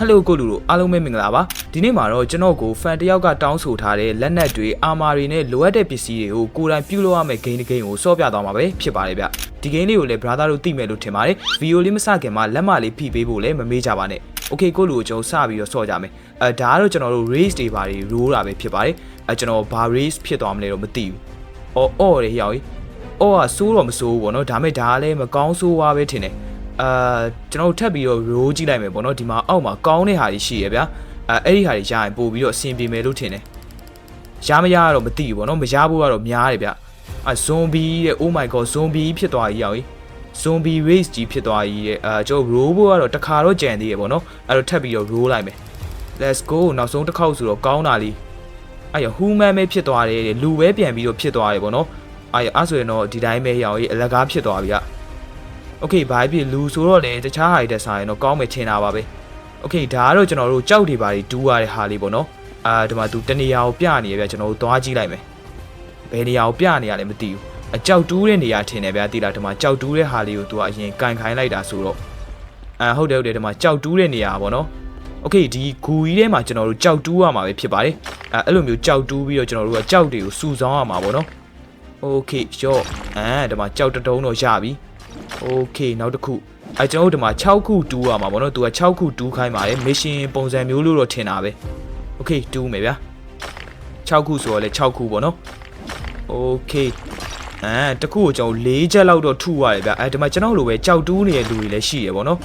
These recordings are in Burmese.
ဟယ်လိုကိုလူတို့အားလုံးပဲမင်္ဂလာပါဒီနေ့မှာတော့ကျွန်တော်ကိုဖန်တယောက်ကတောင်းဆိုထားတဲ့လက်နက်တွေအာမာတွေနဲ့လိုအပ်တဲ့ပစ္စည်းတွေကိုကိုယ်တိုင်ပြုလုပ်ရမယ့်ဂိမ်းတစ်ဂိမ်းကိုစောပြသွားမှာပဲဖြစ်ပါတယ်ဗျဒီဂိမ်းလေးကိုလည်း brother တို့သိမယ်လို့ထင်ပါတယ်ဗီဒီယိုလေးမစခင်မှာလက်မလေးဖိပေးဖို့လည်းမမေ့ကြပါနဲ့ okay ကိုလူကိုကျွန်တော်စပြီးတော့စောကြမယ်အဲဒါကတော့ကျွန်တော်တို့ race တွေဘာတွေ roll တာပဲဖြစ်ပါတယ်အဲကျွန်တော်ဘာ race ဖြစ်သွားမလဲတော့မသိဘူးအော်အော်ရေရောက်ကြီးအော်ကစိုးတော့မစိုးဘူးပေါ့နော်ဒါပေမဲ့ဒါကလည်းမကောင်းဆိုးွားပဲထင်တယ် အာကျွန်တော်တို့ထပ်ပြီးတော့ roll ကြည့်လိုက်မယ်ပေါ့နော်ဒီမှာအောက်မှာကောင်းတဲ့ဟာတွေရှိရဗျာအဲအဲ့ဒီဟာတွေရရင်ပို့ပြီးတော့အဆင်ပြေမယ်လို့ထင်တယ်ရမရတော့မသိဘူးပေါ့နော်မရဖို့ကတော့များတယ်ဗျအဲ zombie တဲ့ oh my god zombie ဖြစ်သွားကြီးရောက်ကြီး zombie race ကြီးဖြစ်သွားကြီးတဲ့အဲကျွန်တော် roll ဖို့ကတော့တစ်ခါတော့ကြံသေးရပေါ့နော်အဲ့တော့ထပ်ပြီးတော့ roll လိုက်မယ် let's go နောက်ဆုံးတစ်ခေါက်ဆိုတော့ကောင်းတာလေးအဲ့ရ human ပဲဖြစ်သွားတယ်တဲ့လူပဲပြန်ပြီးတော့ဖြစ်သွားတယ်ပေါ့နော်အဲ့ရအဲ့ဆိုရင်တော့ဒီတိုင်းပဲရောက်ကြီးအလကားဖြစ်သွားပြီဗျ โอเคဘာဖြစ်လူဆိုတော့လေတခြားဟာတွေတက်ဆိုင်တော့ကောင်းမယ်ထင်တာပါပဲโอเคဒါကတော့ကျွန်တော်တို့ကြောက်တွေပါတွေတူးရတဲ့ဟာလေးပေါ့နော်အာဒီမှာသူတနေရာကိုပြနေရဗျကျွန်တော်တို့သွားကြည့်လိုက်မယ်ဘယ်နေရာကိုပြနေရလဲမသိဘူးအကြောက်တူးတဲ့နေရာထင်တယ်ဗျတိလားဒီမှာကြောက်တူးတဲ့ဟာလေးကိုသူကအရင်ကန်ခိုင်းလိုက်တာဆိုတော့အာဟုတ်တယ်ဟုတ်တယ်ဒီမှာကြောက်တူးတဲ့နေရာပေါ့နော်โอเคဒီဂူကြီးထဲမှာကျွန်တော်တို့ကြောက်တူးရမှာပဲဖြစ်ပါတယ်အဲအဲ့လိုမျိုးကြောက်တူးပြီးတော့ကျွန်တော်တို့ကကြောက်တွေကိုစုဆောင်းရမှာပေါ့နော်โอเคရော့အာဒီမှာကြောက်တတုံးတော့ရပြီ โอเคနောက်တစ်ခုအဲကျွန်တော်တို့ဒီမှာ6ခုတူးရမှာဗောနော်သူက6ခုတူးခိုင်းပါတယ်မစ်ရှင်ပုံစံမျိုးလို့တော့ထင်တာပဲโอเคတူးမယ်ဗျာ6ခုဆိုတော့လေ6ခုဗောနော်โอเคအဲတစ်ခုကိုကျွန်တော်၄ချက်လောက်တော့ထုရတယ်ဗျာအဲဒီမှာကျွန်တော်လိုပဲကြောက်တူးနေတဲ့လူတွေလည်းရှိရဗောနော်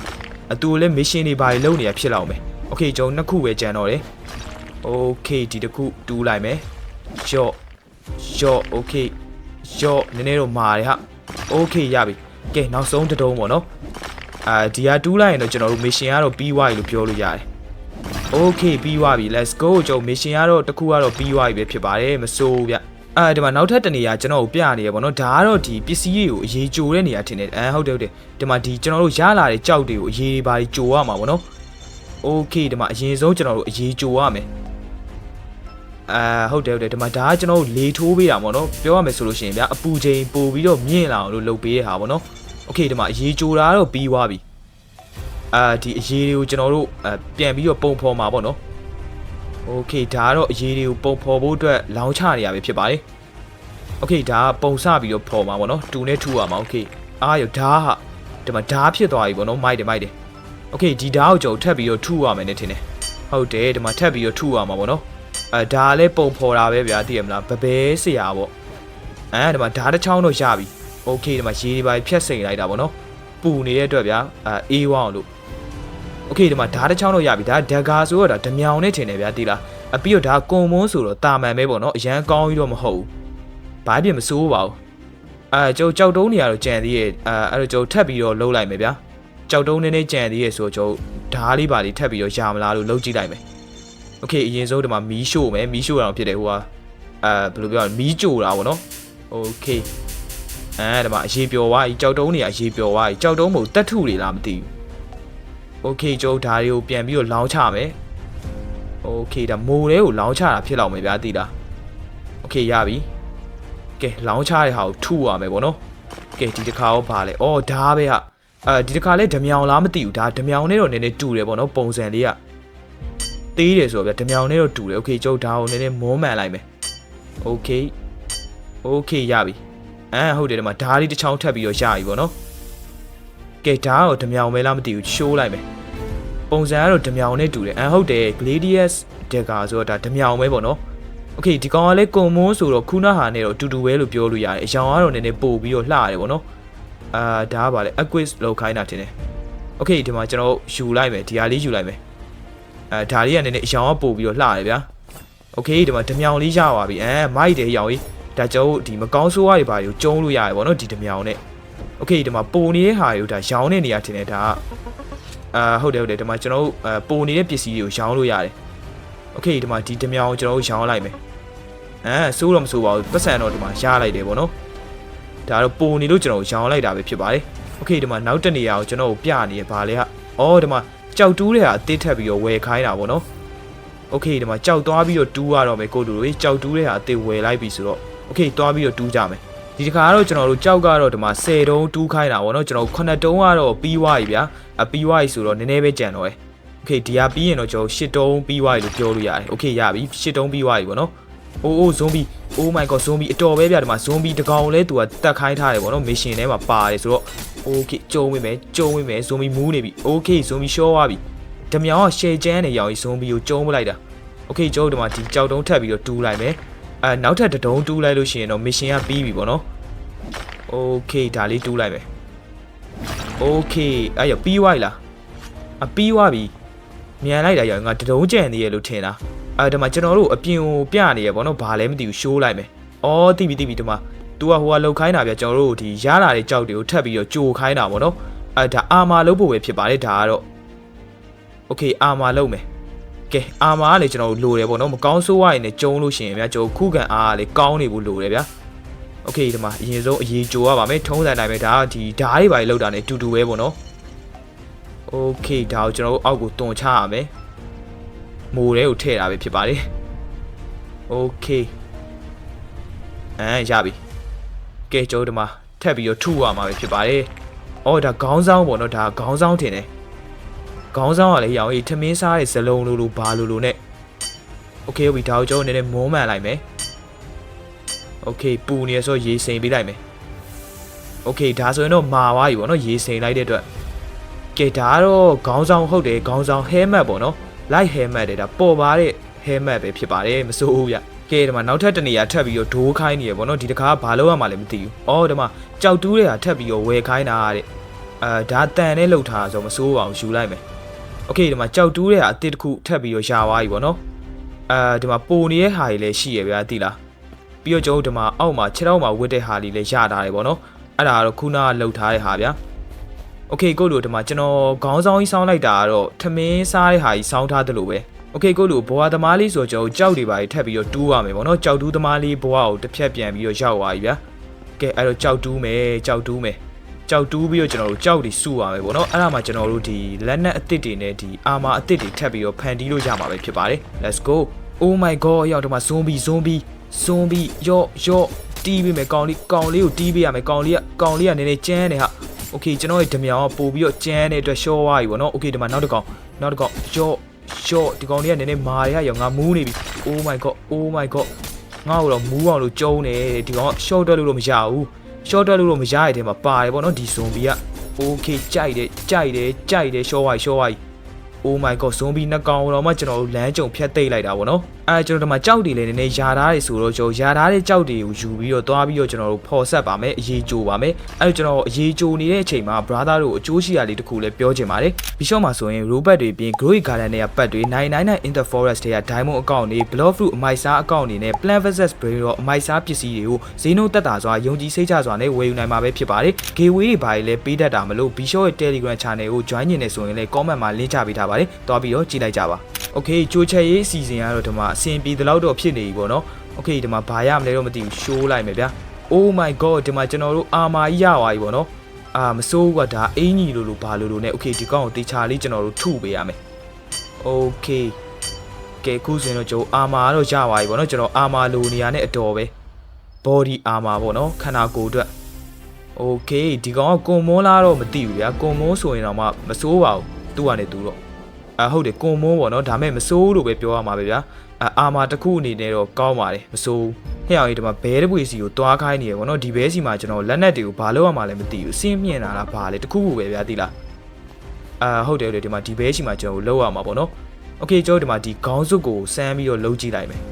အတူလည်းမစ်ရှင်တွေဘာတွေလုပ်နေရဖြစ်လောက်မယ်โอเคကျွန်တော်နှစ်ခုပဲကြံတော့တယ်โอเคဒီတစ်ခုတူးလိုက်မယ်ယော့ယော့โอเคယော့နည်းနည်းတော့မာတယ်ဟာโอเคရပြီ ကဲနောက်ဆုံးတစ်တုံးပေါ့နော်အာဒီဟာတူးလိုက်ရင်တော့ကျွန်တော်တို့ mission ကတော့ပြီးသွားပြီလို့ပြောလို့ရတယ် Okay ပြီးသွားပြီ let's go ကျွန်တော် mission ကတော့တစ်ခုကတော့ပြီးသွားပြီပဲဖြစ်ပါတယ်မစိုးဘူးဗျအာဒီမှာနောက်ထပ်တနေရာကျွန်တော်ကိုပြနေရပေါ့နော်ဒါကတော့ဒီပစ္စည်းတွေကိုအရေးကြိုတဲ့နေရာထင်တယ်အဲဟုတ်တယ်ဟုတ်တယ်ဒီမှာဒီကျွန်တော်တို့ရလာတဲ့ကြောက်တွေကိုအရေးပါကြိုရမှာပေါ့နော် Okay ဒီမှာအရင်ဆုံးကျွန်တော်တို့အရေးကြိုရမယ်အာဟုတ်တယ်ဟုတ်တယ်ဒီမှာဒါကကျွန်တော်တို့လေထိုးပေးတာပေါ့နော်ပြောရမယ်ဆိုလို့ရှိရင်ဗျာအပူချိန်ပို့ပြီးတော့မြင့်လာအောင်လို့လုပ်ပေးရတာပေါ့နော် โอเคဒီမှာအရေးကြိုတာကတော့ပြီးသွားပြီအာဒီအရေးတွေကိုကျွန်တော်တို့အပြန်ပြီးတော့ပုံဖော်မှာပေါ့နော်โอเคဒါကတော့အရေးတွေကိုပုံဖော်ဖို့အတွက်လောင်းချနေရပဲဖြစ်ပါတယ်โอเคဒါကပုံစပြီးတော့ဖော်မှာပေါ့နော်တူနဲ့ထူရမှာโอเคအားရဓာတ်ဟာဒီမှာဓာတ်ဖြစ်သွားပြီပေါ့နော်မိုက်တယ်မိုက်တယ်โอเคဒီဓာတ်ကိုကျွန်တော်ထပ်ပြီးတော့ထူရမယ်နဲ့ထင်တယ်ဟုတ်တယ်ဒီမှာထပ်ပြီးတော့ထူရမှာပေါ့နော် အဲဒါလည်းပုံဖော်တာပဲဗျာသိရမလားဘဘဲဆရာပေါ့အဲဒီမှာဓာတ်တစ်ချောင်းတော့ရပြီ โอเคဒီမှာရေတွေပါဖြတ်စိန်လိုက်တာပေါ့နော်ပူနေတဲ့အတွက်ဗျာအဲအေးဝအောင်လို့โอเคဒီမှာဓာတ်တစ်ချောင်းတော့ရပြီဒါဒဂါဆိုတော့ဒါဓမြောင်နဲ့ထင်တယ်ဗျာသိလားအပြီးတော့ဒါကွန်မွန်းဆိုတော့တာမန်ပဲပေါ့နော်အရန်ကောင်းကြီးတော့မဟုတ်ဘူးဘာဖြစ်မစိုးပါဘူးအဲကျုပ်ကြောက်တုံးနေရတော့ကြံသေးရဲ့အဲအဲ့တော့ကျုပ်ထပ်ပြီးတော့လှုပ်လိုက်မယ်ဗျာကြောက်တုံးနေနေကြံသေးရဲ့ဆိုတော့ကျုပ်ဓာတ်လေးပါလေးထပ်ပြီးတော့ရမလားလို့လှုပ်ကြည့်လိုက်မယ် โอเคအရင်ဆုံးဒီမှာမီးရှို့မယ်မီးရှို့တာဖြစ်တယ်ဟိုကအဲဘယ်လိုပြောရလဲမီးကြိုတာပေါ့နော်โอเค အဲဒီမှာအရေးပျော်သွားပြီကြောက်တုံးနေရအရေးပျော်သွားပြီကြောက်တုံးမဟုတ်တက်ထုတွေလားမသိဘူးโอเคကျုပ်ဓာတ်တွေကိုပြန်ပြီးတော့လောင်းချမယ်โอเคဒါမိုးလေးကိုလောင်းချတာဖြစ်လောက်မယ်ဗျာသိလားโอเคရပြီကဲလောင်းချတဲ့ဟာကိုထုရမယ်ပေါ့နော်ကဲဒီတစ်ခါရောပါလဲအော်ဓာတ်ပဲဟာအဲဒီတစ်ခါလဲဓမြောင်လားမသိဘူးဒါဓမြောင်နဲ့တော့နည်းနည်းတူတယ်ပေါ့နော်ပုံစံလေးက သေးတယ်ဆိုတော့ဗျဓမြောင်နဲ့တော့တူတယ်โอเคကျုပ်ဒါကိုနည်းနည်းမောမှန်လိုက်မယ်โอเคโอเคရပြီ အဲဟုတ်တယ်ဒီမှာဓာတ်လေးတစ်ချောင်းထပ်ပြီးတော့ရပြီပေါ့နော်ကဲဓာတ်ကိုဓမြောင်ပဲလားမသိဘူးရှိုးလိုက်မယ်ပုံစံကတော့ဓမြောင်နဲ့တူတယ်အဲဟုတ်တယ် Gladius Dagger ဆိုတော့ဒါဓမြောင်ပဲပေါ့နော်โอเคဒီကောင်ကလည်းကွန်မွန်းဆိုတော့ခုနဟာနဲ့တော့အတူတူပဲလို့ပြောလို့ရတယ်အရောင်ကတော့နည်းနည်းပို့ပြီးတော့လှရတယ်ပေါ့နော်အာဒါကပါလေ Aquis လောက်ခိုင်းတာတင်တယ်โอเคဒီမှာကျွန်တော်ယူလိုက်မယ်ဒီဟာလေးယူလိုက်မယ် အဲဒါလေးကနည်းနည်းအရောင်ကပို့ပြီးတော့လှတယ်ဗျာโอเคဒီမှာဓမြောင်လေးရပါပြီအဲမိုက်တယ်ရောင်ကြီး ဒါကြောင့်ဒီမကောင်းဆိုးရတွေပါကိုကျုံးလို့ရတယ်ဗောနော်ဒီဓမြောင်နဲ့โอเคဒီမှာပိုနေတဲ့ဟာတွေကိုဒါရောင်းတဲ့နေရာထင်တယ်ဒါကအာဟုတ်တယ်ဟုတ်တယ်ဒီမှာကျွန်တော်တို့အဲပိုနေတဲ့ပစ္စည်းတွေကိုရောင်းလို့ရတယ်โอเคဒီမှာဒီဓမြောင်ကိုကျွန်တော်တို့ရောင်းလိုက်မယ်အဲဆိုးတော့မဆိုးပါဘူးပတ်စံတော့ဒီမှာရလိုက်တယ်ဗောနော်ဒါတော့ပိုနေလို့ကျွန်တော်တို့ရောင်းလိုက်တာပဲဖြစ်ပါတယ်โอเคဒီမှာနောက်တစ်နေရာကိုကျွန်တော်တို့ပြနေရပါလေဟာအော်ဒီမှာ ကြောက်တူးတွေဟာအသေးထက်ပြီးတော့ဝယ်ခိုင်းတာပေါ့နော်โอเคဒီမှာကြောက်သွားပြီးတော့တူးရတော့မယ်ကိုတူတွေကြောက်တူးတွေဟာအသေးဝယ်လိုက်ပြီဆိုတော့ โอเคသွားပြီးတော့တူးကြမယ်ဒီတစ်ခါကတော့ကျွန်တော်တို့ကြောက်ကတော့ဒီမှာ10တုံးတူးခိုင်းတာပေါ့နော်ကျွန်တော်9တုံးကတော့ပြီးသွားပြီဗျာအပြီးသွားပြီဆိုတော့နည်းနည်းပဲကြံတော့ရယ် โอเคဒီဟာပြီးရင်တော့ကျွန်တော်ရှစ်တုံးပြီးသွားပြီလို့ပြောလို့ရတယ်โอเคရပြီရှစ်တုံးပြီးသွားပြီပေါ့နော်အိုးအိုးဇွန်ဘီ oh my god ဇွန်ဘီအတော်ပဲဗျာဒီမှာဇွန်ဘီတကောင်လဲသူကတက်ခိုင်းထားတယ်ပေါ့နော်မစ်ရှင်ထဲမှာပါတယ်ဆိုတော့ okay ကြုံဝင်မယ်ကြုံဝင်မယ်ဇွန်ဘီမူးနေပြီ okay ဇွန်ဘီရှော့သွားပြီဓမြောင်ကရှယ်ကျန်းနေရောင်ကြီးဇွန်ဘီကိုကျုံးပလိုက်တာ okay ကျွန်တော်ဒီမှာဒီကြောက်တုံးထပ်ပြီးတော့တူးလိုက်မယ် အဲနောက်ထပ်တစ်တုံးတူးလိုက်လို့ရှိရင်တော့မစ်ရှင်ကပြီးပြီပေါ့နော် okay ဒါလေးတူးလိုက်မယ် okay အဲ့ရပြီးသွားပြီလားအပြီးသွားပြီမြန်လိုက်တာရောငါတတုံးကြံနေရလို့ထင်တာအဲ့ဒီမှာကျွန်တော်တို့အပြင်ကိုပြနေရပေါ့နော်ဘာလဲမသိဘူးရှိုးလိုက်မယ်အော်တိပြီတိပြီဒီမှာ तू ကဟိုကလှုပ်ခိုင်းတာဗျကျွန်တော်တို့ဒီရလာတဲ့ကြောက်တွေကိုထပ်ပြီးတော့ကြိုခိုင်းတာပေါ့နော်အဲ့ဒါအာမာလုပ်ဖို့ပဲဖြစ်ပါတယ်ဒါကတော့ okay အာမာလုပ်မယ် ကဲအာမာကလေကျွန်တော်တို့လိုတယ်ပေါ့နော်မကောင်းဆိုးဝါးရင်လည်းကျုံလို့ရှိရင်ဗျကျွန်တော်ခုခံအားကလေကောင်းနေဖို့လိုတယ်ဗျโอเคဒီမှာအရင်ဆုံးအရေးကြိုရပါမယ်ထုံးစံတိုင်းပဲဒါကဒီဓာတ်တွေပါလောက်တာ ਨੇ တူတူပဲပေါ့နော်โอเคဒါကိုကျွန်တော်တို့အောက်ကိုတွန်ချရမယ်မိုးထဲကိုထည့်တာပဲဖြစ်ပါတယ်โอเคအဲရပြီကဲကျွန်တော်ဒီမှာထပ်ပြီးတော့ထုရမှာပဲဖြစ်ပါတယ်အော်ဒါခေါင်းဆောင်ပေါ့နော်ဒါခေါင်းဆောင်ထင်တယ် ခေါင်းဆောင်ကလည်းရောင်ကြီးထမင်းစားတဲ့ဇလုံးလိုလိုဘာလိုလိုနဲ့โอเคပြီဒါကိုကျွန်တော်နည်းနည်းမုံးမှန်လိုက်မယ် โอเคပူနေရဆိုရေစိမ်ပေးလိုက်မယ်โอเคဒါဆိုရင်တော့မာသွားပြီပေါ့နော်ရေစိမ်လိုက်တဲ့အတွက်ကဲဒါကတော့ခေါင်းဆောင်ဟုတ်တယ်ခေါင်းဆောင် helmet ပေါ့နော် light helmet တဲ့ဒါပေါ်ပါတဲ့ helmet ပဲဖြစ်ပါတယ်မစိုးဘူးဗျကဲဒီမှာနောက်ထပ်တစ်နေရာထပ်ပြီးတော့ဒိုးခိုင်းနေရပေါ့နော်ဒီတခါကဘာလို့ရမှလည်းမသိဘူးအော်ဒီမှာကြောက်တူးတဲ့ဟာထပ်ပြီးတော့ဝယ်ခိုင်းတာတဲ့အဲဒါတန်နဲ့လှုပ်ထားဆိုမစိုးအောင်ယူလိုက်မယ် โอเคဒီမှာကြောက်တူးတဲ့ဟာအစ်တစ်ခုထပ်ပြီးတော့ရှာသွားပြီပေါ့နော်အဲဒီမှာပိုနေတဲ့ဟာတွေလည်းရှိရဗျာသိလား ပြီးတော့ကျွန်တော်တို့ဒီမှာအောက်မှာခြေထောက်မှာဝတ်တဲ့ဟာလေးလည်းရထားတယ်ပေါ့နော်အဲ့ဒါကတော့ခုနကလှုပ်ထားတဲ့ဟာဗျာโอเคကိုလူဒီမှာကျွန်တော်ခေါင်းဆောင်ကြီးစောင်းလိုက်တာကတော့ထမင်းစားတဲ့ဟာကြီးစောင်းထားတယ်လို့ပဲโอเคကိုလူဘွားသမားလေးဆိုတော့ကျွန်တော်ကြောက်တွေပါထပ်ပြီးတော့တူးရမယ်ပေါ့နော်ကြောက်တူးသမားလေးဘွားကိုတစ်ဖြတ်ပြန်ပြီးတော့ရောက်သွားပြီဗျာကဲအဲ့တော့ကြောက်တူးမယ်ကြောက်တူးမယ် ကြောက်တူးပြီးတော့ကျွန်တော်တို့ကြောက်တွေစုပါမယ်ပေါ့နော်အဲ့ဒါမှကျွန်တော်တို့ဒီလက်နက်အစ်စ်တွေနဲ့ဒီအာမာအစ်စ်တွေထပ်ပြီးတော့ဖန်တီးလို့ရမှာပဲဖြစ်ပါတယ် let's go oh my god ရောက်တော့မှ zombie zombie zombie ရော့ရော့တီးပေးမယ်ကောင်လေးကောင်လေးကိုတီးပေးရမယ်ကောင်လေးကကောင်လေးကနည်းနည်းကျန်းနေဟာ okay ကျွန်တော်ရဲ့ဓမြောင်ကပို့ပြီးတော့ကျန်းတဲ့အတွက်ရှော့သွားပြီပေါ့နော် okay ဒီမှာနောက်တစ်ကောင်နောက်တစ်ကောင်ရော့ရော့ဒီကောင်လေးကနည်းနည်းမာရရောငါမူးနေပြီ oh my god oh my god ငါ့ကိုတော့မူးအောင်လို့ကျုံးနေဒီကောင်ကရှော့တွက်လို့တော့မရဘူး short တက်လို့တော့မရတဲ့ထဲမှာပါတယ်ဗောနော်ဒီဇွန်ဘီက okay ကြိုက်တယ်ကြိုက်တယ်ကြိုက်တယ်ရှော့သွားရှော့သွား Oh my god ဇွန်ဘီနှစ်ကောင်တော့မှကျွန်တော်တို့လမ်းကြုံဖြတ်သိမ့်လိုက်တာဗောနော်အဲကျွန်တော်တို့ဒီမှာကြောက်တွေလည်းနည်းနည်းယာထားတယ်ဆိုတော့ကျွန်တော်ယာထားတဲ့ကြောက်တွေကိုယူပြီးတော့သွားပြီးတော့ကျွန်တော်တို့ဖော်ဆက်ပါမယ်အရေးကြိုပါမယ်အဲကျွန်တော်အရေးကြိုနေတဲ့အချိန်မှာ brother တို့အကျိုးရှိရာလေးတစ်ခုလည်းပြောချင်ပါတယ်ဘီရှော့မှာဆိုရင် robot တွေပြင် growing garden တွေကပတ်တွေ999 in the forest တွေက diamond အကောင့်တွေ block fruit အမိုက်စားအကောင့်တွေနဲ့ plant versus brain တော့အမိုက်စားပစ္စည်းတွေကိုဈေးနှုန်းတက်တာစွာယုံကြည်စိတ်ချစွာနဲ့ဝယ်ယူနိုင်မှာပဲဖြစ်ပါတယ် giveaway တွေဘာတွေလဲပေးတတ်တာမလို့ဘီရှော့ရဲ့ Telegram channel ကို join နေနေဆိုရင်လည်း comment မှာ link ချပေးထားပါတယ်တွားပြီးတော့ကြည့်လိုက်ကြပါ Okay ကြိုးချက်ရေးအစီအစဉ်ကတော့ဒီမှာအဆင်ပြေတဲ့လောက်တော့ဖြစ်နေပြီပေါ့နော် Okay ဒီမှာဘာရမလဲတော့မသိဘူး show လိုက်မယ်ဗျာ Oh my god ဒီမှာကျွန်တော်တို့အာမာကြီးရသွားပြီပေါ့နော်အာမစိုးဘူးကဒါအင်ကြီးလိုလိုဘာလိုလိုနဲ့ Okay ဒီကောင်ကိုတေချာလေးကျွန်တော်တို့ထုပေးရမယ် Okay ကဲခုဆိုရင်တော့ကျွန်တော်အာမာကတော့ရသွားပြီပေါ့နော်ကျွန်တော်အာမာလိုနေရနဲ့အတော်ပဲ body armor ပေါ့နော်ခန္ဓာကိုယ်အတွက် Okay ဒီကောင်ကကွန်မွန်းလားတော့မသိဘူးဗျာကွန်မွန်းဆိုရင်တော့မှမစိုးပါဘူးသူ့ကနေသူတော့ အဟုတ်တယ်ကွန်မွန်းပေါ့နော်ဒါမဲ့မစိုးလို့ပဲပြောရမှာပဲဗျာအာအာမာတစ်ခုအနေနဲ့တော့ကောင်းပါတယ်မစိုးဟဲ့အောင်ကြီးဒီမှာဘဲတပွေစီကိုတွားခိုင်းနေရပေါ့နော်ဒီဘဲစီမှာကျွန်တော်လက်နက်တွေကိုဘာလို့ရမှာလဲမသိဘူးစင်းမြင့်လာတာဘာလဲတစ်ခုခုပဲဗျာသိလားအာဟုတ်တယ်ဟုတ်တယ်ဒီမှာဒီဘဲစီမှာကျွန်တော်လောက်ရမှာပေါ့နော်โอเคကျွန်တော်ဒီမှာဒီခေါင်းစုပ်ကိုစမ်းပြီးတော့လုံးကြည့်လိုက်မယ်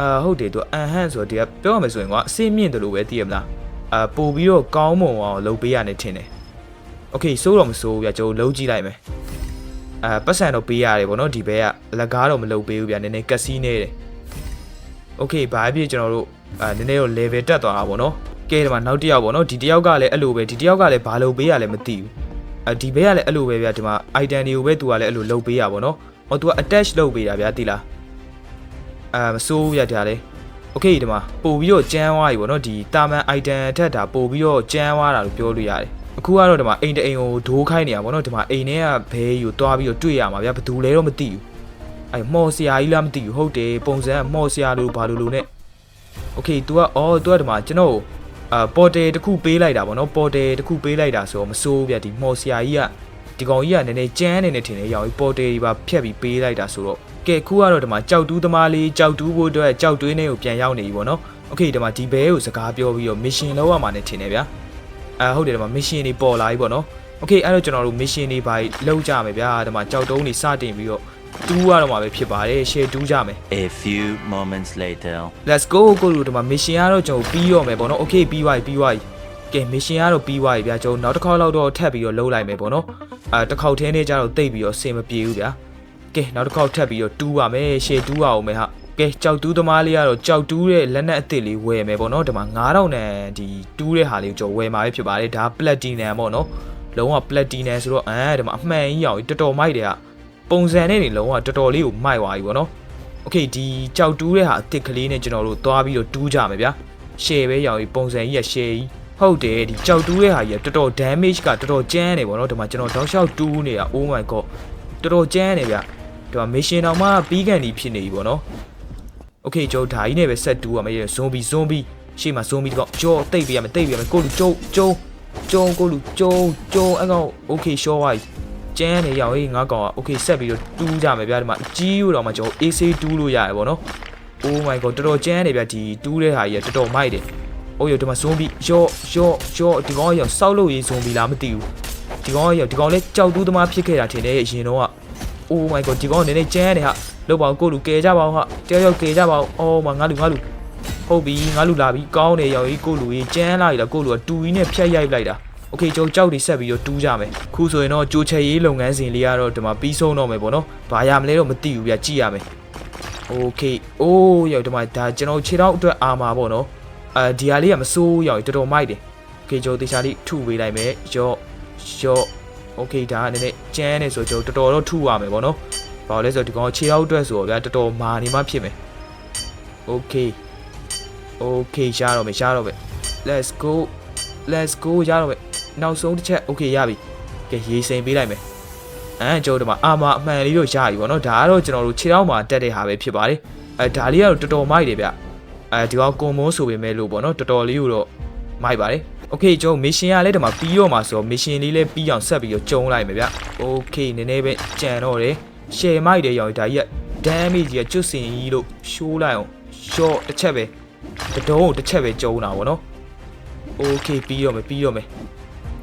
အာဟုတ်တယ်သူအန်ဟန်ဆိုတော့ဒီကပြောရမယ်ဆိုရင်ကွာအစင်းမြင့်တယ်လို့ပဲသိရမလားအာပို့ပြီးတော့ကောင်းမွန်အောင်လုပ်ပေးရနေထင်တယ်โอเคစိုးတော့မစိုးဘူးဗျာကျွန်တော်လုံးကြည့်လိုက်မယ် အဲပတ်စံတော့ပေးရတယ်ဗောနော်ဒီဘဲကလက်ကားတော့မလုပ်ပေးဘူးဗျာနည်းနည်းကက်စီနေတယ်โอเคဘာဖြစ်ကျွန်တော်တို့အဲနည်းနည်းတော့ level တက်သွားတာဗောနော်ကဲဒီမှာနောက်တစ်ယောက်ဗောနော်ဒီတစ်ယောက်ကလည်းအဲ့လိုပဲဒီတစ်ယောက်ကလည်းဘာလုပ်ပေးရလဲမသိဘူးအဲဒီဘဲကလည်းအဲ့လိုပဲဗျာဒီမှာ item တွေကိုပဲသူကလည်းအဲ့လိုလုပ်ပေးရဗောနော်ဟောသူက attach လုပ်ပေးတာဗျာသိလားအဲမစိုးဘူးဗျာဒါလည်းโอเคဒီမှာပို့ပြီးတော့ကျန်းသွားပြီဗောနော်ဒီတာမန် item အထက်တာပို့ပြီးတော့ကျန်းသွားတာလို့ပြောလို့ရတယ် အခုကတော့ဒီမှာအိမ်တအိမ်ကိုဒိုးခိုင်းနေရပါတော့ဒီမှာအိမ်ထဲကဘဲယူသွားပြီးတော့တွေ့ရမှာဗျာဘယ်သူလဲတော့မသိဘူးအဲမော်ဆရာကြီးလားမသိဘူးဟုတ်တယ်ပုံစံကမော်ဆရာလို့ဘာလို့လို့ ਨੇ โอเค तू ကအော် तू ကဒီမှာကျွန်တော်အာပေါ်တယ်တစ်ခုပေးလိုက်တာဗောနော်ပေါ်တယ်တစ်ခုပေးလိုက်တာဆိုတော့မစိုးဘူးဗျာဒီမော်ဆရာကြီးက ဒီကောင်ကြီးကနည်းနည်းကြမ်းနေနေထင်တယ်ရောင်ကြီးပေါ်တယ်ဒီပါဖြတ်ပြီးပေးလိုက်တာဆိုတော့ကဲခုကတော့ဒီမှာကြောက်တူးသမားလေးကြောက်တူးဖို့အတွက်ကြောက်တွင်းထဲကိုပြန်ရောက်နေပြီပေါ့နော်โอเคဒီမှာဒီဘဲကိုစကားပြောပြီးတော့ mission လောက်ရမှာနဲ့ထင်တယ်ဗျာ အာဟုတ်တယ်ဒီမှာ mission တွေပေါ်လာပြီပေါ့နော်โอเคအဲ့တော့ကျွန်တော်တို့ mission တွေပါလောက်ကြမယ်ဗျာဒီမှာကြောက်တုံးတွေစတင်ပြီးတော့တူးရတော့မှာပဲဖြစ်ပါတယ် share တူးကြမယ် A few moments later. let's go ကိုလူဒီမှာ mission ကတော့ကျွန်တော်ပြီးတော့မယ်ပေါ့နော် okay ပြီးသွားပြီပြီးသွားပြီကဲ mission ကတော့ပြီးသွားပြီဗျာကျွန်တော်နောက်တစ်ခေါက်လောက်တော့ထပ်ပြီးတော့လှုပ်လိုက်မယ်ပေါ့နော်အာတစ်ခေါက်ထဲနဲ့ကျတော့တိတ်ပြီးတော့အဆင်မပြေဘူးဗျာကဲနောက်တစ်ခေါက်ထပ်ပြီးတော့တူးပါမယ်ရှေ့တူးပါအောင်မယ်ဟာ ကဲကြောက်တူးသမားလေးကတော့ကြောက်တူးတဲ့လက်နက်အစ်စ်လေးဝယ်မယ်ပေါ့နော်ဒီမှာ9000နဲ့ဒီတူးတဲ့ဟာလေးကိုကျွန်တော်ဝယ်မှာပဲဖြစ်ပါတယ်ဒါ platinum ပေါ့နော်လုံးဝ platinum ဆိုတော့အဲဒီမှာအမှန်ကြီးအောင်တော်တော်မိုက်တယ်ကပုံစံနဲ့နေလုံးဝတော်တော်လေးကိုမိုက်သွားပြီပေါ့နော် โอเคဒီကြောက်တူးတဲ့ဟာအစ်စ်ကလေးနဲ့ကျွန်တော်တို့သွားပြီးတော့တူးကြမယ်ဗျာ share ပဲရောင်ကြီးပုံစံကြီးရ share ကြီးဟုတ်တယ်ဒီကြောက်တူးတဲ့ဟာကြီးကတော်တော် damage ကတော်တော်ကျန်းနေပေါ့နော်ဒီမှာကျွန်တော်တောက်လျှောက်တူးနေတာ oh my god တော်တော်ကျန်းနေဗျဒီမှာ mission တောင်မှပြီးကန်ဒီဖြစ်နေပြီပေါ့နော် โอเคကျွန်တော်ဒါကြီးနဲ့ပဲဆက်တူးရမယ် zombie zombie ရှေ့မှာ zombie တကောင်ကြောတိတ်ပြရမယ်တိတ်ပြရမယ်ကိုလူကျုံကျုံကျုံကိုလူကျုံကျုံအဲ့ကောင် okay sure ဝိုင်းကျန်းနေရောင်ဟေးငါကောင်က okay ဆက်ပြီးတော့တူးကြမယ်ဗျာဒီမှာအကြီးလို့တော့မှကျွန်တော် AC တူးလို့ရတယ်ပေါ့နော် oh my god တော်တော်ကျန်းနေဗျာဒီတူးတဲ့ဟာကြီးကတော်တော်မိုက်တယ်။အိုးရဒီမှာ zombie ရော့ရော့ရော့ဒီကောင်ရောစောက်လို့ရေး zombie လားမသိဘူး။ဒီကောင်ရောဒီကောင်လဲကြောက်တူးသမားဖြစ်ခဲ့တာထင်တယ်အရင်တော့က oh my god ဒီကောင်ကနည်းနည်းကျန်းနေဟာ လောက်ပါကိုလူကယ်ကြပါဦးဟာတယောက်ယောက်ကယ်ကြပါဦးအော်မငါလူငါလူဟုတ်ပြီငါလူလာပြီကောင်းတယ်ရောင်ကြီးကိုလူကြီးကျန်းလာပြီလားကိုလူကတူကြီးနဲ့ဖြတ်ရိုက်လိုက်တာโอเคကျွန်တော်ကြောက်တွေဆက်ပြီးတော့တူးကြမယ်ခုဆိုရင်တော့ကြိုချယ်ရေးလုပ်ငန်းစဉ်လေးကတော့ဒီမှာပြီးဆုံးတော့မယ်ပေါ့နော်ဘာရမလဲတော့မသိဘူးဗျကြည့်ရမယ် โอเคအိုးရောက်ဒီမှာဒါကျွန်တော်ခြေထောက်အတွက်အာမာပေါ့နော်အဲဒီဟာလေးကမစိုးရောက်တော်တော်မိုက်တယ်โอเคကျွန်တော်တေချာလေးထုပေးလိုက်မယ်ရော့ရော့โอเคဒါကနည်းနည်းကျန်းနေဆိုကျွန်တော်တော်တော်တော့ထုရမယ်ပေါ့နော် ။ဘာလို့လဲဆိုတော့ဒီကောင်ခြေရောက်အတွက်ဆိုတော့ဗျာတော်တော်မာနေမှဖြစ်မယ်။ Okay ။ Okay ရတော့မယ်ရတော့မယ်။ Let's go Let's go ရတော့မယ်။နောက်ဆုံးတစ်ချက် Okay ရပြီ။ကဲရေစိမ်ပေးလိုက်မယ်။အဲကျွန်တော်တို့မှာအာမအမှန်လေးတော့ရပြီပေါ့နော်။ဒါကတော့ကျွန်တော်တို့ခြေရောက်မှာတက်တဲ့ဟာပဲဖြစ်ပါတယ်။အဲဒါလေးကတော့တော်တော်မိုက်တယ်ဗျ။အဲဒီကောင်ကွန်မွန်းဆိုပေမဲ့လို့ပေါ့နော်တော်တော်လေးကိုတော့မိုက်ပါတယ်။ Okay ကျွန်တော်မစ်ရှင်ကလည်းဒီမှာပြီးတော့မှာဆိုတော့မစ်ရှင်လေးလည်းပြီးအောင်ဆက်ပြီးတော့ကျုံလိုက်မယ်ဗျ။ Okay နည်းနည်းပဲကြံတော့တယ်။ ရှယ်မိုက်တဲ့ရောင်ဒါကြီးက damage ကြီးကကျွတ်စင်ကြီးလို့ရှိုးလိုက်အောင် short တစ်ချက်ပဲတဒုံးတစ်ချက်ပဲကျုံတာဗောနော် okay ပြီးတော့မယ်ပြီးတော့မယ်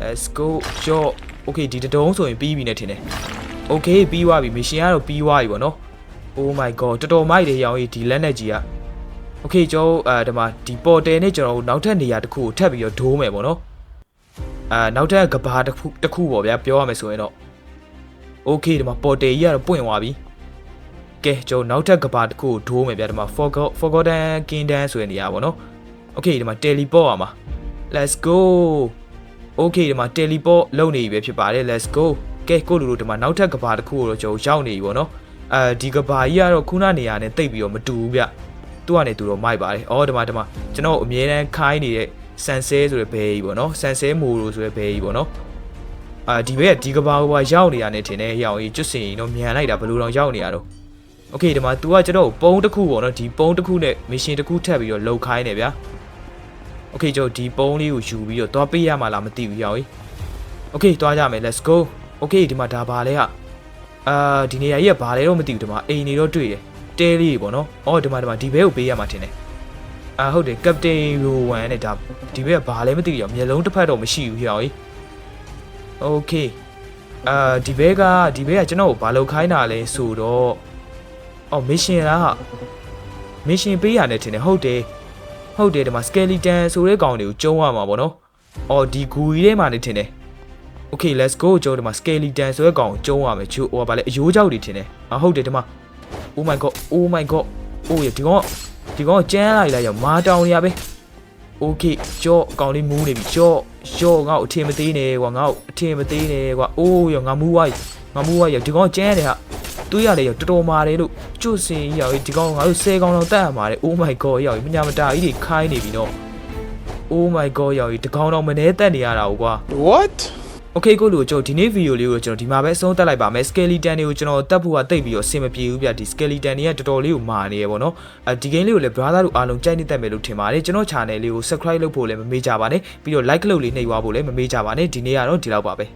let's go short okay ဒီတဒုံးဆိုရင်ပြီးပြီနဲ့ထင်တယ် okay ပြီးသွားပြီ mission ကတော့ပြီးသွားပြီဗောနော် oh my god တော်တော်မိုက်တဲ့ရောင်ကြီးဒီလက်နဲ့ကြီးက okay ကျွန်တော်အဲဒီမှာဒီပေါ်တယ်နဲ့ကျွန်တော်နောက်ထပ်နေရာတစ်ခုကိုထပ်ပြီးတော့ဒိုးမယ်ဗောနော်အာနောက်ထပ်ကဘာတစ်ခုတစ်ခုပေါ့ဗျာပြောရမယ်ဆိုရင်တော့ okay ဒီမှာ portal ကြီးကတော့ပွင့်သွားပြီကဲကျွန်တော်နောက်ထပ်ကဘာတစ်ခုကိုဒိုးမယ်ဗျာဒီမှာ forgot forgotten kingdom ဆိုတဲ့နေရာပေါ့နော် okay ဒီမှာ teleport อ่ะမှာ let's go okay ဒီမှာ teleport လုပ်နေပြီပဲဖြစ်ပါတယ် let's go ကဲကိုလူတို့ဒီမှာနောက်ထပ်ကဘာတစ်ခုကိုတော့ကျွန်တော်ရောက်နေပြီပေါ့နော်အဲဒီကဘာကြီးကတော့ခုနနေရာနဲ့တိတ်ပြီးတော့မတူဘူးဗျသူကနေသူတော့မိုက်ပါတယ်အော်ဒီမှာဒီမှာကျွန်တော်အမြဲတမ်းခိုင်းနေတဲ့ဆန်ဆဲဆိုတဲ့ဘဲကြီးပေါ့နော်ဆန်ဆဲမိုရိုဆိုတဲ့ဘဲကြီးပေါ့နော် အာဒီဘက်ကဒီကဘာကရောက်နေရနေထင်တယ်ရောက်ကြီးကျွတ်စင်ရင်တော့မြန်လိုက်တာဘယ်လိုတော့ရောက်နေရတော့โอเคဒီမှာ तू ကကျွန်တော်ပုံးတစ်ခုပေါ့နော်ဒီပုံးတစ်ခုနဲ့ mission တစ်ခုထပ်ပြီးတော့လှုပ်ခိုင်းနေဗျာ โอเคကျွန်တော်ဒီပုံးလေးကိုယူပြီးတော့သွားပေးရမှာလားမသိဘူးရောက်ကြီးโอเคသွားကြမယ် let's go โอเคဒီမှာဒါဘာလဲဟာအာဒီနေရာကြီးကဘာလဲတော့မသိဘူးဒီမှာအိမ်နေတော့တွေ့တယ်တဲလေးပေါ့နော်အော်ဒီမှာဒီမှာဒီဘဲကိုပေးရမှာထင်တယ်အာဟုတ်တယ်ကပတိန်ရိုဝမ်နဲ့ဒါဒီဘက်ကဘာလဲမသိဘူးရောက်မျက်လုံးတစ်ဖက်တော့မရှိဘူးရောက်ကြီး โอเคအာဒီဘက်ကဒီဘက်ကကျွန်တော်ကိုဘာလုပ်ခိုင်းတာလဲဆိုတော့အော် mission လားဟာ mission ပေးရနဲ့ထင်တယ်ဟုတ်တယ် ဟုတ်တယ်ဒီမှာ skeleton ဆိုတဲ့ကောင်တွေကိုကျုံးရမှာပေါ့နော်။အော်ဒီဂူကြီးထဲမှာနေထင်တယ်။ Okay let's go ကျုံးဒီမှာ skeleton ဆိုတဲ့ကောင်ကိုကျုံးရမယ်။ချိုးဟိုကဗာလဲအယိုးကြောက်တွေထင်တယ်။အာဟုတ်တယ်ဒီမှာ Oh my god Oh my god အိုးရဒီကောင်ဒီကောင်ကျန်းလိုက်လိုက်ရမာတောင်ရပဲ။ Okay ကြော့အကောင်လေးမူးနေပြီ။ကြော့ကြော့ငါ့ကိုအထင်မသေးနဲ့ကွာငါ့ကိုအထင်မသေးနဲ့ကွာ။အိုးရငါမူးဝိုင်းငါမူးဝိုင်းရဒီကောင်ကျန်းတယ်ဟာ။တွေးရတယ်ရတော်တော်မာတယ်လို့ကျွတ်စင်ရောက်ဒီကောင်ငါတို့10ကောင်တော့တတ်ရမှာလေ Oh my god ရောက်မညာမတာကြီးတွေခိုင်းနေပြီနော် Oh my god ရောက်ဒီကောင်တော့မနေတက်နေရတာကွာ What? Okay ကိုလူကျွန်တော်ဒီနေ့ဗီဒီယိုလေးကိုကျွန်တော်ဒီမှာပဲအဆုံးသတ်လိုက်ပါမယ် skeleton တွေကိုကျွန်တော်တက်ဖို့ကတိတ်ပြီးတော့အဆင်မပြေဘူးဗျဒီ skeleton တွေကတော်တော်လေးကိုမာနေရပေါ့နော်အဲဒီ game လေးကိုလည်း brother တို့အားလုံးကြိုက်နေတတ်မယ်လို့ထင်ပါတယ်ကျွန်တော် channel လေးကို subscribe လုပ်ဖို့လည်းမမေ့ကြပါနဲ့ပြီးတော့ like လုပ်လေးနှိပ်သွားဖို့လည်းမမေ့ကြပါနဲ့ဒီနေ့ကတော့ဒီလောက်ပါပဲ